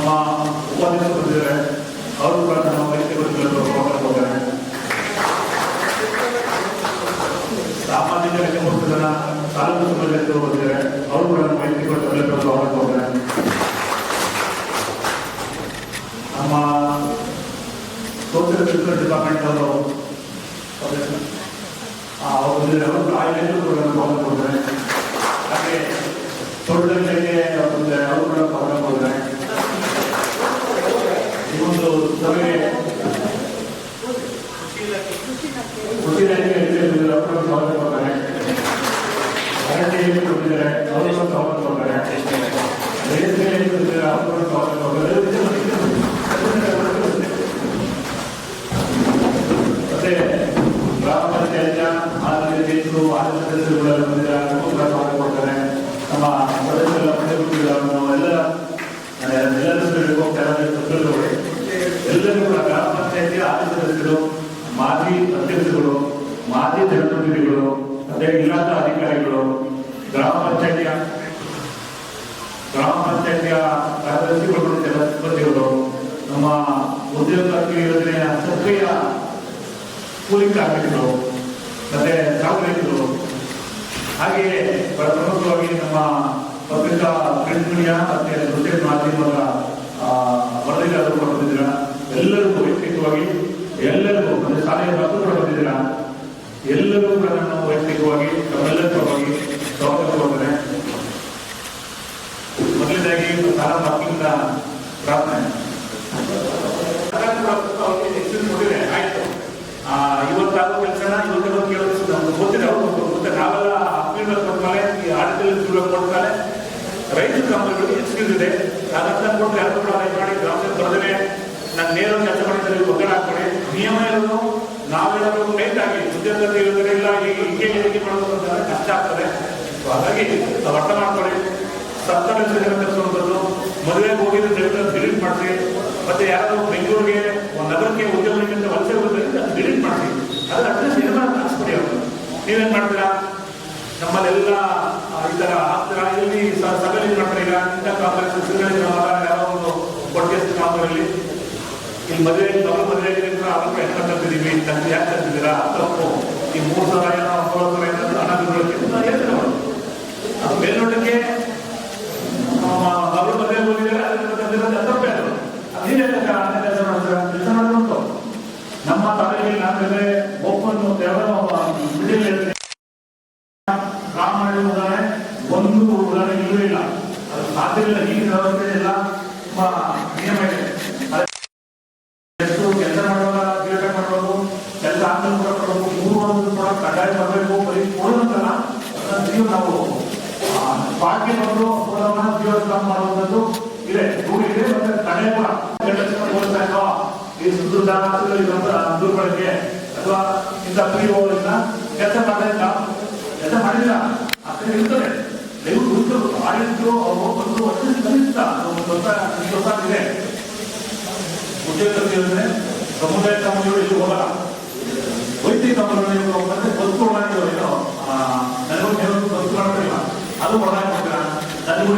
ನಮ್ಮ ಬಂದಿದ್ದಾರೆ ಅವರು ಕೂಡ ನಮ್ಮ ವೈಯಕ್ತಿಕ ಸ್ವಾಗತ ಮಾಡ್ತಾರೆ ಸಾಮಾಜಿಕ ಮೂವತ್ತು ಜನ ತಾಲೂಕು ಸಮಾಜಕ್ಕೆ ಬಂದಿದ್ದಾರೆ ಅವರು ಕೂಡ ನಮ್ಮ ವೈಯಕ್ತಿಕ ಸ್ವಾಗತ ಮಾಡ್ತಾರೆ ನಮ್ಮ ಸೋಷಿಯಲ್ ವೆಲ್ಫೇರ್ ಡಿಪಾರ್ಟ್ಮೆಂಟ್ ಅವರು ಅವರು ಆಯ್ಕೆ ಕೂಡ ಹಾಗೆ ತೋಟಗಳಿಗೆ ಬಂದಿದ್ದಾರೆ ಅವರು ಕೂಡ ಸ್ವಾಗತ ಮಾಡ್ತಾರೆ ಸಭೆಗೆ ಕೃಷಿ ಇಲಾಖೆ ಅಧಿಕಾರಿಗಳು ಸ್ವಾಗತ ಮಾಡ್ತಾರೆ ಮಾಡ್ತಾರೆ ಇಲಾಖೆ ಬಂದಿದ್ದಾರೆ ಸ್ವಾಗತ ಮಾಡ್ತಾರೆ ಮತ್ತೆ ಗ್ರಾಮ ಪಂಚಾಯತ್ನ ಆರೋಗ್ಯ ಅಧ್ಯಕ್ಷರು ಆರೋಗ್ಯ ಸದಸ್ಯರುಗಳೆಲ್ಲ ಬಂದಿದ್ದಾರೆ ಅವರು ಕೂಡ ಸ್ವಾಗತ ಮಾಡ್ತಾರೆ ನಮ್ಮ ಸದಸ್ಯರೆಲ್ಲ ಮನೆ ಎಲ್ಲರೂ ಹೋಗ್ತಾರೆ ಎಲ್ಲರೂ ಕೂಡ ಗ್ರಾಮ ಪಂಚಾಯತಿ ಆರೋಗ್ಯ ಸದಸ್ಯರು ಮಾಜಿ ಅಧ್ಯಕ್ಷರುಗಳು, ಮಾಜಿ ಜನಪ್ರತಿನಿಧಿಗಳು, ಅದೇ ಇಲಾಖಾ ಅಧಿಕಾರಿಗಳು ಗ್ರಾಮ ಪಂಚಾಯತಿಯ ಗ್ರಾಮ ಪಂಚಾಯತಿಯ ಕಾರ್ಯದರ್ಶಿಗಳು ಜನ ನಮ್ಮ ಉದ್ಯೋಗ ಯೋಜನೆಯ ಸಕ್ರಿಯ ಕೂಲಿ ಕಾರ್ಮಿಕರು, ಮತ್ತೆ ಸಾರ್ವಜನಿಕರು ಹಾಗೆಯೇ ಪ್ರಮುಖವಾಗಿ ನಮ್ಮ ಪತ್ರಿಕಾ ಪ್ರಿಂಟ್ ಮೀಡಿಯಾ ಮತ್ತೆ ಮಾಧ್ಯಮದ ವರದಿಗಾರರು ಕೂಡ ಎಲ್ಲರಿಗೂ ವೈಯಕ್ತಿಕವಾಗಿ ಎಲ್ಲರಿಗೂ ಒಂದು ಶಾಲೆಯ ಮಕ್ಕಳು ಕೂಡ ಬಂದಿದ್ದೀರಾ? ಎಲ್ಲರೂ ಕೂಡ ನಾನು ವೈಯಕ್ತಿಕವಾಗಿ ತಮ್ಮೆಲ್ಲರ ಪರವಾಗಿ ಸ್ವಾಗತ ಕೊಡ್ತೇನೆ ಮೊದಲನೇದಾಗಿ ಸಾಲ ಮಕ್ಕಳಿಂದ ಪ್ರಾರ್ಥನೆ. ಆಯ್ತು. ಆ, ಇವತ್ತಾಗೋ ಕೆಲಸ ಇವತ್ತು ಕೇಳೋದು ಗೊತ್ತಿದೆ ಮತ್ತೆ ನಾವೆಲ್ಲ ಕೊಟ್ಮೇಲೆ ರೈತರ ಕಂಪನಿಗಳಿಗೆ ಎಕ್ಸ್ಕ್ಯೂಸ್ ಇದೆ. ಅದನ್ನ ಕೊಟ್ಟು ಯಾರು ಅದೇ ಮಾಡಿ ಗ್ರಾಮದಲ್ಲಿ ಬರದೇ ನಾನು ನೇರ ಕೆಲಸ ಮಾಡಿದ್ರೆ ಒತ್ತಡ ಹಾಕ್ಕೊಡಿ ನಿಯಮ ಇರೋದು ನಾವೆಲ್ಲರೂ ಟೈಟ್ ಆಗಿ ಉದ್ಯೋಗದಲ್ಲಿ ಇರೋದ್ರಿಂದ ಈಗ ಹಿಂಗೆ ಹೇಗೆ ಮಾಡೋದು ಅಂತಂದ್ರೆ ಕಷ್ಟ ಆಗ್ತದೆ ಸೊ ಹಾಗಾಗಿ ನಾವು ಅರ್ಥ ಮಾಡ್ಕೊಳ್ಳಿ ಸರ್ಕಾರ ಕೆಲಸವಂಥದ್ದು ಮದುವೆಗೆ ಹೋಗಿದ್ರೆ ದಯವಿಟ್ಟು ಡಿಲೀಟ್ ಮಾಡಿಸಿ ಮತ್ತೆ ಯಾರು ಬೆಂಗಳೂರಿಗೆ ನಗರಕ್ಕೆ ಉದ್ಯೋಗ ವಲಸೆ ಹೋಗೋದ್ರಿಂದ ಡಿಲೀಟ್ ಮಾಡಿಸಿ ಅದು ಅಡ್ರೆಸ್ ಏನೋ ಹಾಕ್ಸ್ಬಿಡಿ ಅವರು ನೀವೇನ್ ಮಾಡ್ತೀರಾ ನಮ್ಮಲ್ಲೆಲ್ಲ ಈ ತರ ಆಗ್ತೀರಾ ಇಲ್ಲಿ ಸ- ಸಭೆ ಏನ್ ಮಾಡ್ತಾರೆ ಕಾಂಗ್ರೆಸ್ ಸಿದ್ದರಾಮಯ್ಯ ಮಗ ಯಾರೋ ಒಂದು ಕೊಟ್ಟಿಗೆ ಕಾಂಗ್ರೆಸ್ಲಿ ಇಲ್ಲಿ ಮದುವೆ ಮಗಳು ಮದುವೆ ಆಗಿದ್ರೆ ಅದಕ್ಕೆ ಹೆಣ್ಣು ತಂದಿದ್ದೀವಿ ತಂದು ಯಾಕೆ ತಂದಿದ್ದೀರಾ ತಪ್ಪು ಈ ಮೂರು ಸಾವಿರ ಏನೋ ಮೂರು ಸಾವಿರ ಏನೋ ಹಣ ಅದು ಮಗಳು ಮದುವೆ ಹೋಗಿದ್ದಾರೆ ಅದರಿಂದ ತಂದಿರೋದು ತಪ್ಪೇ ಅದು ಅದೇನೇ ಕೆಲಸ ಮಾಡ್ತಾರೆ ಕೆಲಸ ಮಾಡುವಂತ ನಮ್ಮ ತಾಲೂಕಿಗೆ ನಾವೆಲ್ಲೇ ಓಪನ್ ಯಾರೋ ಮಿಡಿಲ್ ಬ್ರಾಹ್ಮಣ ಉದಾಹರಣೆ ಒಂದು ಉದಾಹರಣೆ ಇಲ್ಲವೇ ಇಲ್ಲ ಅದು ಸಾಧ್ಯವಿಲ್ಲ ಈಗಿನ ವ್ಯವಸ್ಥೆ ಎಲ್ಲ ತುಂಬಾ ನಿಯಮ ಇದೆ ಅದೇ ಎಷ್ಟು ಕೆಲಸ ಮಾಡುವಾಗ ಜೀವನ ಮಾಡೋದು ಕೆಲಸ ಆದ್ಮೇಲೆ ಕೂಡ ಕೊಡಬೇಕು ಮೂರು ಒಂದು ಕೂಡ ಕಡ್ಡಾಯ ಬರಬೇಕು ಬರೀ ಕೊಡೋದಂತಲ್ಲ ಅದನ್ನ ಜೀವ ನಾವು ಆ, ಬಾಕಿ ಬಂದು ಜೀವನ ಮಾಡುವಂಥದ್ದು ಇದೆ. ಇದೆ ಮತ್ತೆ ತಡೆ ಕೂಡ? ಈ ಸುತ್ತದ ದುರ್ಬಳಕೆ ಅಥವಾ ಇಂಥ ಫ್ರೀ ಹೋಗೋದ್ರಿಂದ ಕೆಲಸ ಮಾಡಲಿಲ್ಲ. ಕೆಲಸ ಮಾಡಿಲ್ಲ. ಅಷ್ಟೇ ಇರ್ತದೆ. ದಯವಿಟ್ಟು ಉಳಿದ್ರು ಆಡಿದ್ರು ಅವರು ಬಂದು ವರ್ಷ ಕಲಿತ ಒಂದು ದೊಡ್ಡ ಒಂದು ಇದೆ ಉದ್ಯೋಗ ಸಮುದಾಯ ಇಲ್ಲಿ ಹೋಗಲ್ಲ.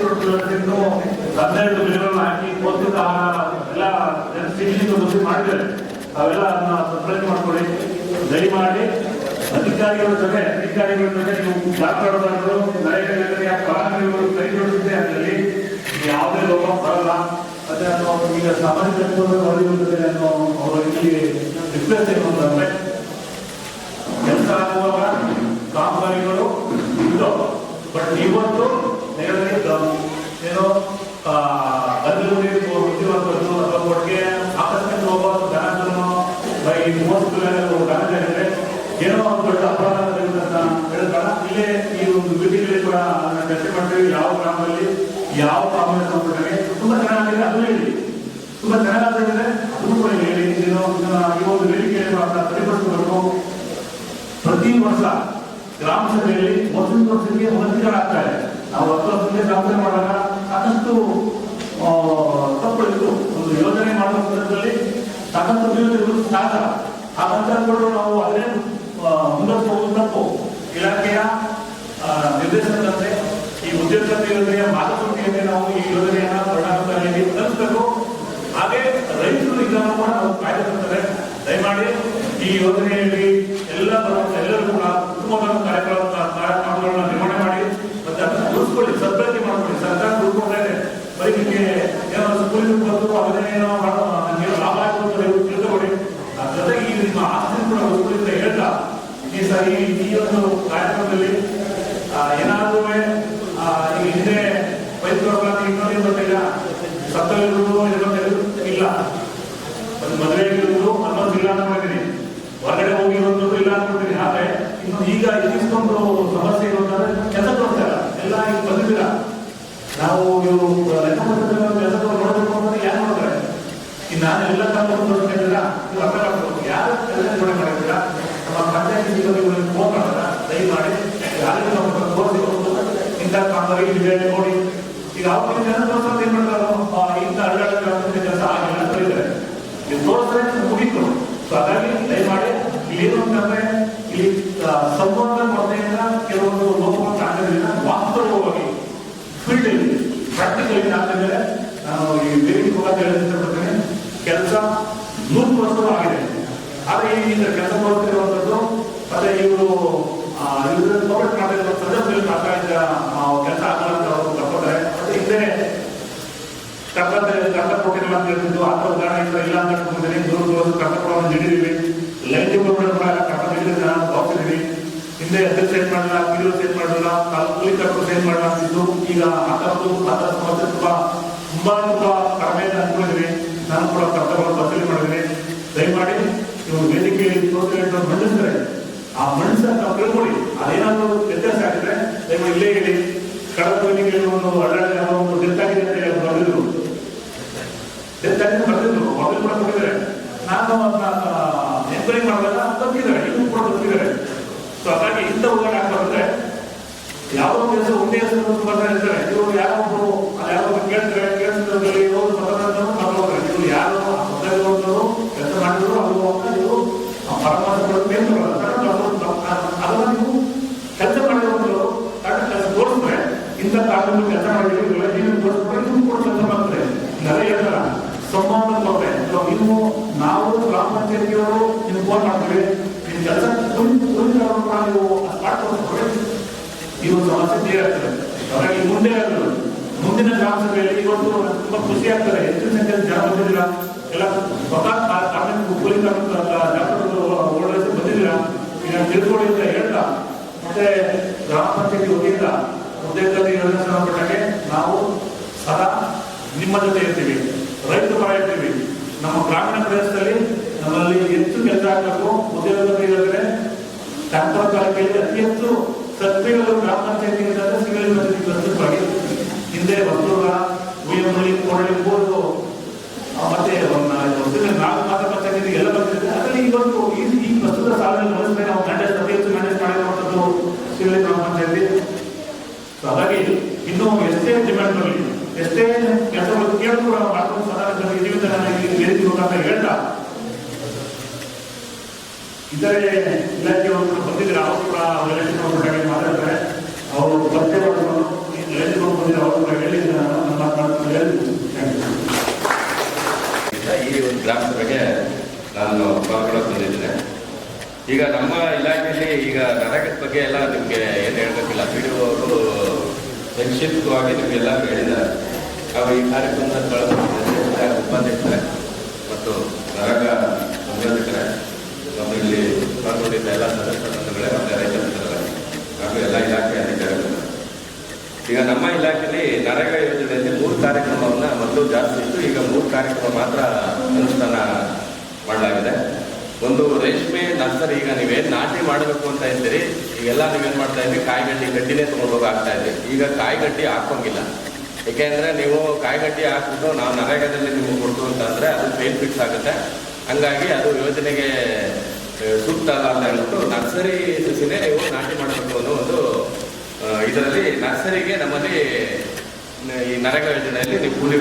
ಪೌಷ್ಟಿಕ ಹನ್ನೆರಡು ಮಿಲಿಯನ್ ಹಾಕಿ ಕೊತ್ತಿದ್ದ ಎಲ್ಲಾ ವೃದ್ಧಿ ಮಾಡಿದ್ದಾರೆ ಅವೆಲ್ಲ ಸಪ್ಲೈ ಮಾಡ್ಕೊಳ್ಳಿ ದಯಮಾಡಿ ಅಧಿಕಾರಿಗಳ ಜೊತೆ ಅಧಿಕಾರಿಗಳ ಜೊತೆ ನೀವು ಮಾತಾಡೋದಾದ್ರು ನರೇಗಾರಿಕೆಯ ಫಲಾನುಭವಿಗಳು ಕೈ ಜೋಡಿಸಿದ್ದೆ ಅದರಲ್ಲಿ ಯಾವುದೇ ಲೋಪ ಬರಲ್ಲ ಮತ್ತೆ ಅನ್ನೋ ಈಗ ಸಾಮಾಜಿಕ ಹೊರಗಿರುತ್ತದೆ ಅನ್ನೋ ಅವರ ಇಲ್ಲಿ ರಿಕ್ವೆಸ್ಟ್ ಏನು ಅಂತಂದ್ರೆ ಕೆಲಸ ಆಗುವಾಗ ಬಟ್ ಇವತ್ತು ಏನೋ ಆ, ಬುದ್ಧಿವಂತದ್ದು ಅಥವಾ ಒಟ್ಟಿಗೆ ಆಕಸ್ಮಿಕ ಹೋಗೋ ಈ ದನ ಹೇಳಿದ್ರೆ ಏನೋ ಒಂದು ದೊಡ್ಡ ಅಪರಾಧ ಇಲ್ಲೇ ಈ ಒಂದು ಮೀಟಿಂಗಲ್ಲಿ ಕೂಡ ಚರ್ಚೆ ಯಾವ ಗ್ರಾಮದಲ್ಲಿ ಯಾವ ಕಾಂಗ್ರೆಸ್ ಸಂಘಟನೆ ತುಂಬಾ ಚೆನ್ನಾಗಿದೆ ಅದು ಹೇಳಿ. ತುಂಬಾ ಚೆನ್ನಾಗಿದೆ ಕೂಡ ಹೇಳಿ. ಏನೋ ಒಂದು ಪ್ರತಿ ವರ್ಷ ಗ್ರಾಮ ಸಭೆಯಲ್ಲಿ ವರ್ಷದ ವರ್ಷಕ್ಕೆ ಮಂತ್ರಿಗಳಾಗ್ತಾರೆ ನಾವು ಹತ್ತು ವರ್ಷದಿಂದ ಸಭೆ ಮಾಡುವಾಗ ಸಾಕಷ್ಟು ತಪ್ಪುಗಳಿತ್ತು. ಒಂದು ಯೋಜನೆ ಮಾಡುವ ಸಂದರ್ಭದಲ್ಲಿ ಸಾಕಷ್ಟು ಯೋಜನೆಗಳು ಸಾಕ ಆ ನಂತರ ಕೂಡ ನಾವು ಅದನ್ನೇ ಆ, ಮುಂದುವರಿಸಿ ಹೋಗುವುದು ತಪ್ಪು. ಇಲಾಖೆಯ ನಿರ್ದೇಶನದಂತೆ ಈ ಉದ್ಯೋಗ ಯೋಜನೆಯ ಮಾರ್ಗಸೂಚಿಯಲ್ಲಿ ನಾವು ಈ ಯೋಜನೆಯನ್ನ ಪರಿಣಾಮಕಾರಿಯಾಗಿ ತಲುಪಬೇಕು ಹಾಗೆ ರೈತರು ಇದನ್ನು ಕೂಡ ನಾವು ಕಾಯ್ದುಕೊಳ್ತಾರೆ ದಯಮಾಡಿ ಈ ಯೋಜನೆಯಲ್ಲಿ ಎಲ್ಲ ಬರುವಂತ ಎಲ್ಲರೂ ಕೂಡ ಉತ್ತಮವಾದ ಕಾರ್ಯಕ್ರಮ ಕಾರ್ಯಕ್ರಮಗಳನ್ನ ನಿರ್ವಹಣೆ ಮಾಡಿ ಮತ್ತೆ ಅದನ್ನ ಉಳಿಸ್ಕೊಳ್ಳಿ ಸದ್ಬಳಕೆ ಮಾಡ್ಕೊಳ್ಳಿ ಸರ್ಕಾರ ದುಡ್ಡು ಕೊಡ್ತಾ ಇದೆ ಬರೀ ನಿಮಗೆ ಏನೋ ಸ್ಕೂಲಿಗೆ ಬಂದು ಅದನ್ನೇ ಏನೋ ಮಾಡೋ ನನಗೆ ಲಾಭ ಆಗುತ್ತೆ ನೀವು ತಿಳ್ಕೊಬೇಡಿ ಜೊತೆಗೆ ಈ ನಿಮ್ಮ ಆಸ್ತಿ ಕೂಡ ಅಂತ ಹೇಳ್ತಾ ಈ ಸರಿ ಈ ಒಂದು ಕಾರ್ಯಕ್ರಮದಲ್ಲಿ ಏನಾದ್ರೂ ಆ, ಹಿಂದೆ ವೈದ್ಯರು ಇನ್ನೊಂದು ಗೊತ್ತಿಲ್ಲ? ಸತ್ತವಿರುವುದು ಇರುವುದು ಇಲ್ಲ. ಒಂದು ಮದುವೆ ಆಗಿರೋದು ಅನ್ನೋದು ಇಲ್ಲ ಅನ್ಕೊಂಡಿದ್ದೀನಿ ಹೊರಗಡೆ ಹೋಗಿರೋದು ಇಲ್ಲ ಅನ್ಕೊಂಡಿದ್ದೀನಿ ಆದ್ರೆ ಇನ್ನು ಈಗ ಇಷ್ಟೊಂದು ಸಮಸ್ಯೆ ಇರೋದಂದ್ರೆ ಕೆಲಸ ಕೊಡ್ತಾರ ಎಲ್ಲ ಈಗ ಬಂದಿದ್ದೀರ? ನಾವು ಇವರು ಲೆಕ್ಕ ಕೆಲಸ ನೋಡಬೇಕು ಅನ್ನೋದು ಯಾರು ನೋಡ್ತಾರೆ ಎಲ್ಲ ಕಾಲಕ್ಕೂ ನೋಡ್ಕೊಂಡಿದ್ದೀರಾ ನೀವು ಅರ್ಥ ಮಾಡ್ಬೇಕು ಯಾರು ನಿರ್ವಹಣೆ ಮಾಡಿದ್ದೀರಾ? ನಮ್ಮ ಪಂಚಾಯತ್ ಸಿಬ್ಬಂದಿಗಳಿಗೆ ಫೋನ್ ಮಾಡಿದ್ರ? ದಯಮಾಡಿ ಯಾರಿಗೂ ನಾವು ಇಂಥ ನೋಡಿ. ಈಗ ಅವ್ರಿಗೆ ಜನ ತೋರಿಸೋದು ಏನ್ ಮಾಡ್ತಾರೋ ಇಂಥ ಅಡ್ಡಾಡ ಕೆಲಸ ಆಗಿಲ್ಲ ಅಂತ ಹೇಳಿದ್ದಾರೆ. ನೀವು ತೋರಿಸಿದ್ರೆ ಮುಗೀತು. ಸೊ ಹಾಗಾಗಿ ದಯಮಾಡಿ ಇಲ್ಲಿ ಏನು ಅಂತಂದ್ರೆ ಇಲ್ಲಿ ಸಂಬಂಧ ಕೊರತೆಯಿಂದ ಕೆಲವೊಂದು ಲೋಪಗಳು ಕಾಣಿಸೋದ್ರಿಂದ ವಾಸ್ತವವಾಗಿ ಫೀಲ್ಡ್ ಪ್ರಾಕ್ಟಿಕಲ್ ಆದ್ಮೇಲೆ ನಾನು ಈ ಬೇರೆ ಮುಖಾಂತರ ಹೇಳಕ್ ಇಷ್ಟಪಡ್ತೇನೆ ಕೆಲಸ ನೂರು ವರ್ಷವೂ ಆಗಿದೆ ಆದ್ರೆ ಈಗ ಕೆಲಸ ಮಾಡ್ತಿರುವಂತದ್ದು ಮತ್ತೆ ಇವರು ಇವರು ಕೋವಿಡ್ ಮಾಡಿರುವ ಸಂದರ್ಭದಲ್ಲಿ ಮಾತಾಡಿದ ಕೆಲಸ ಆಗಲ್ಲ ಅಂತ ಅವರು ತಪ್ಪಿದ್ದಾರೆ ಮತ್ತೆ ಹಿಂದೆ ಕರ್ನಾಟಕ ಕರ್ನಾಟಕ ಕೊಟ್ಟಿಲ್ಲ ಅಂತ ಹೇಳ್ತಿದ್ದು ಆ ಥರ ಉದಾಹರಣೆ ಇಲ್ಲ ಅಂತ ಅನ್ಕೊಂಡಿದ್ದೀನಿ ದೂರ ದೂರ ಕಟ್ಟಡಗಳನ್ನು ಹಿಡಿದೀವಿ ಡಿಪಾರ್ಟ್ಮೆಂಟ್ ಕೂಡ ಕಟ್ಟಡ ನೀಡಿದ್ರೆ ನಾನು ಹೋಗ್ತಿದ್ದೀನಿ. ಹಿಂದೆ ಮಾಡಲ್ಲ ಏನ್ ಮಾಡಲ್ಲ ಏನ್ ಮಾಡಲ್ಲ ಈಗ ಆ ಸಮಸ್ಯೆ ತುಂಬಾ. ತುಂಬಾ ತುಂಬಾ ಕಡಿಮೆ ಅಂತ ಅನ್ಕೊಂಡಿದ್ದೀನಿ. ನಾನು ಕೂಡ ಕರ್ತವ್ಯವನ್ನು ಪರಿಶೀಲನೆ ಮಾಡಿದ್ದೀನಿ. ದಯಮಾಡಿ ಇವರು ವೇದಿಕೆಯಲ್ಲಿ ಆ ಮನುಷ್ಯ ನಾವು ತಿಳ್ಕೊಳ್ಳಿ. ಅದೇನಾದ್ರು ವ್ಯತ್ಯಾಸ ಆಗಿದ್ರೆ ದಯಮಾಡಿ ಇಲ್ಲೇ ಹೇಳಿ ಕಳೆದ ವೇದಿಕೆಯಲ್ಲಿ ಒಂದು ಅಡ್ಡಾಡ ಒಂದು ಅಂತ ಬರೆದಿದ್ರು ಡೆತ್ ಬರ್ತಿದ್ರು ಬರೆದಿದ್ರು ಮೊಬೈಲ್ ಕೂಡ ಕೊಟ್ಟಿದ್ದಾರೆ ನಾನು ಅದನ್ನ ಎನ್ಕ್ವೈರಿ ಮಾಡಿದಾಗ ತಪ್ಪಿದ್ದಾರೆ ಇನ್ನು ಕೂಡ ತಪ್ಪಿದ್ದಾರೆ ಸೊ ಹಾಗಾಗಿ ಇಂಥ ಉದಾಹರಣೆ ಆಗ್ಬಾರ್ದ್ರೆ ಯಾವ ಕೆಲಸ ಒಂದೇ ಹೆಸರು ಬರ್ತಾ ಇರ್ತಾರೆ ಇವರು ಯಾರೋ ಒಬ್ರು ಕೇಳ್ತಾರೆ ಯಾರೋ ಕೇಳ್ತಾರೆ ಕೇಳಿಸಿದ್ರಲ್ಲಿ ಇವರು ಪತ್ರಗಳನ್ನು ಮಾಡ್ತಾರೆ ಇವರು ಯಾರು ಮೊದಲು ಕೆಲಸ ಮಾಡಿದ್ರು ಅವರು ಅಂತ ಇವರು ಪರಮಾತ್ಮ ಅದನ್ನ ನೀವು ಕೆಲಸ ಮಾಡಿರೋದು ಕರೆಕ್ಟ್ ಕೆಲಸ ಇಂಥ ಕಾರಣಗಳು ಕೆಲಸ ಮಾಡಿದ್ರು ಇಲ್ಲ ನೀವು ತೋರಿಸ್ಬಿಟ್ರೆ ನೀವು ಕೂಡ ಕೆಲಸ ಮಾಡ್ತಾರೆ ಇದೆಲ್ಲ ಸಂವಾದ ಕೊಡ್ತಾರೆ ನೀವು, ನಾವು ಗ್ರಾಮ ಪಂಚಾಯತಿಯವರು ನಿಮ್ಗೆ ಫೋನ್ ಮಾಡ್ತೀವಿ ನಿಮ್ಮ ಕೆಲಸ ನೀವು ತೋರಿಸ್ಕೊಡಿ ಈ ಸಮಸ್ಯೆ ಹಾಗಾಗಿ ಮುಂದೆ ಮುಂದಿನ ಗ್ರಾಮ ಸಭೆಯಲ್ಲಿ ಇವತ್ತು ತುಂಬಾ ಖುಷಿ ಆಗ್ತದೆ. ಹೆಚ್ಚಿನ ಸಂಖ್ಯೆಯಲ್ಲಿ ಜನ ಬಂದಿದ್ದೀರಾ? ಎಲ್ಲ ಸ್ವತಃ ಕಾರ್ಮಿಕ ಕೂಲಿ ಕಾರ್ಮಿಕ ಡಾಕ್ಟರ್ಗಳು ಓಡಾಡಿಸಿ ಬಂದಿದ್ದೀರಾ? ತಿಳ್ಕೊಳ್ಳಿ ಅಂತ ಹೇಳ್ತಾ, ಮತ್ತೆ ಗ್ರಾಮ ಪಂಚಾಯತಿ ಹೋಗಿಲ್ಲ ಉದ್ಯೋಗದಲ್ಲಿ ಯೋಜನೆ ಸಂಬಂಧಪಟ್ಟಾಗೆ ನಾವು ಸದಾ ನಿಮ್ಮ ಜೊತೆ ಇರ್ತೀವಿ. ರೈತ ಪರ ಇರ್ತೀವಿ ನಮ್ಮ ಗ್ರಾಮೀಣ ಪ್ರದೇಶದಲ್ಲಿ ನಮ್ಮಲ್ಲಿ ಹೆಚ್ಚು ಕೆಲಸ ಆಗಬೇಕು. ಉದ್ಯೋಗದಲ್ಲಿ ಇರೋದ್ರೆ ಟ್ಯಾಂಪರ್ ಪಾಲಿಕೆಯಲ್ಲಿ ಅತಿ ಹೆಚ್ಚು ಸತ್ಯಗಳು ಗ್ರಾಮ ಪಂಚಾಯತಿ ಸಿಗಲಿ ಪ್ರಸ್ತುತವಾಗಿ ಹಿಂದೆ ವಸ್ತುಗಳ ಉಯ್ಯಮಲ್ಲಿ ಕೊರಳಿ ಮೂರು ಮತ್ತೆ ಒಂದು ನಾಲ್ಕು ಮಾತ್ರ ಪಂಚಾಯತಿ ಎಲ್ಲ ಬಂದಿದೆ ಅದರಲ್ಲಿ ಇವತ್ತು ಈ ಪ್ರಸ್ತುತ ಸಾಲದಲ್ಲಿ ನೋಡಿದ್ರೆ ನಾವು ಮ್ಯಾನೇಜ್ ಅತಿ ಹೆಚ್ಚು ಮ್ಯಾನೇಜ್ ಮಾಡಿರುವಂಥದ್ದು ಸಿವಿಲ್ ಗ್ರಾಮ ಪಂಚಾಯತಿ. ಹಾಗಾಗಿ ಇನ್ನೂ ಎಷ್ಟೇ ಡಿಮ್ಯಾಂಡ್ ಬರಲಿ ಎಷ್ಟೇ ಕೆಲಸಗಳು ಕೇಳಿ ಕೂಡ ಮಾಡ್ಕೊಂಡು ಸದಾ ಇದೀವಿ ಅಂತ ಹೇಳ್ತಾ. ಇತರೆ ಇಲಾಖೆಯವರು ಬಂದಿದ್ರೆ ಅವರು ಕೂಡ ಅವರ ಎಲೆಕ್ಷನ್ ಬಗ್ಗೆ ಮಾತಾಡ್ತಾರೆ. ಅವರು ಪರಿಚಯ ಮಾಡಿಕೊಂಡು ಎಲೆಕ್ಷನ್ ಬಂದಿದ್ರೆ ಅವರು ಕೂಡ ಹೇಳಿದ್ರೆ ನಾನು ಈ ಒಂದು ಗ್ರಾಮ ಸಭೆಗೆ ನಾನು ಪಾಲ್ಗೊಳ್ಳೋಕೆ ಬಂದಿದ್ದೇನೆ ಈಗ ನಮ್ಮ ಇಲಾಖೆಯಲ್ಲಿ ಈಗ ನರಕದ ಬಗ್ಗೆ ಎಲ್ಲ ನಿಮಗೆ ಏನು ಹೇಳಬೇಕಿಲ್ಲ. ಪಿ ಡಿ ಅವರು ಸಂಕ್ಷಿಪ್ತವಾಗಿ ನಿಮಗೆಲ್ಲ ಹೇಳಿದ್ದಾರೆ. ನಾವು ಈ ಕಾರ್ಯಕ್ರಮದ ಕಳೆದ ಉಪಾಧ್ಯಕ್ಷರೇ ಮತ್ತು ನರಗ ಸಂಯೋಜಕರೇ ನಮ್ಮ ಇಲ್ಲಿ ಪಾಲ್ಗೊಂಡಿದ್ದ ಎಲ್ಲ ಸದಸ್ಯ ಬಂಧುಗಳೇ ಮತ್ತು ರೈತ ಮಿತ್ರರೇ ಹಾಗೂ ಎಲ್ಲ ಇಲಾಖೆ ಅಧಿಕಾರಿಗಳು. ಈಗ ನಮ್ಮ ಇಲಾಖೆಯಲ್ಲಿ ನರೇಗಾ ಯೋಜನೆಯಲ್ಲಿ ಮೂರು ಕಾರ್ಯಕ್ರಮವನ್ನ ಮೊದಲು ಜಾಸ್ತಿ ಇತ್ತು. ಈಗ ಮೂರು ಕಾರ್ಯಕ್ರಮ ಮಾತ್ರ ಅನುಷ್ಠಾನ ಮಾಡಲಾಗಿದೆ. ಒಂದು ರೇಷ್ಮೆ ನರ್ಸರಿ, ಈಗ ನೀವೇನು ನಾಟಿ ಮಾಡಬೇಕು ಅಂತ ಇದ್ದೀರಿ, ಈಗೆಲ್ಲ ನೀವೇನು ಮಾಡ್ತಾ ಇದ್ದೀರಿ ಕಾಯಿಗಡ್ಡಿ ಗಡ್ಡಿನೇ ತೊಗೊಂಡೋಗಿ ಹಾಕ್ತಾ ಇದ್ರಿ ಈಗ ಕಾಯಿಗಡ್ಡಿ ಹಾಕೋಂಗಿಲ್ಲ ಯಾಕೆಂದ್ರೆ ನೀವು ಕಾಯಿಗಟ್ಟಿ ಹಾಕ್ಬಿಟ್ಟು ನಾವು ನರೇಗಾದಲ್ಲಿ ನೀವು ಕೊಡ್ತು ಅಂತಂದ್ರೆ ಅದು ಫೇಲ್ ಫಿಕ್ಸ್ ಆಗುತ್ತೆ ಹಂಗಾಗಿ ಅದು ಯೋಜನೆಗೆ ಸೂಕ್ತ ಅಲ್ಲ ಅಂತ ಹೇಳ್ಬಿಟ್ಟು ನರ್ಸರಿ ಸಸಿನೇ ನೀವು ನಾಟಿ ಮಾಡಬೇಕು ಅನ್ನೋ ಒಂದು ಇದರಲ್ಲಿ ನರ್ಸರಿಗೆ ನಮ್ಮಲ್ಲಿ, ಈ ನರೇಗಾ ಯೋಜನೆಯಲ್ಲಿ ನೀವು ಕೂಲಿ.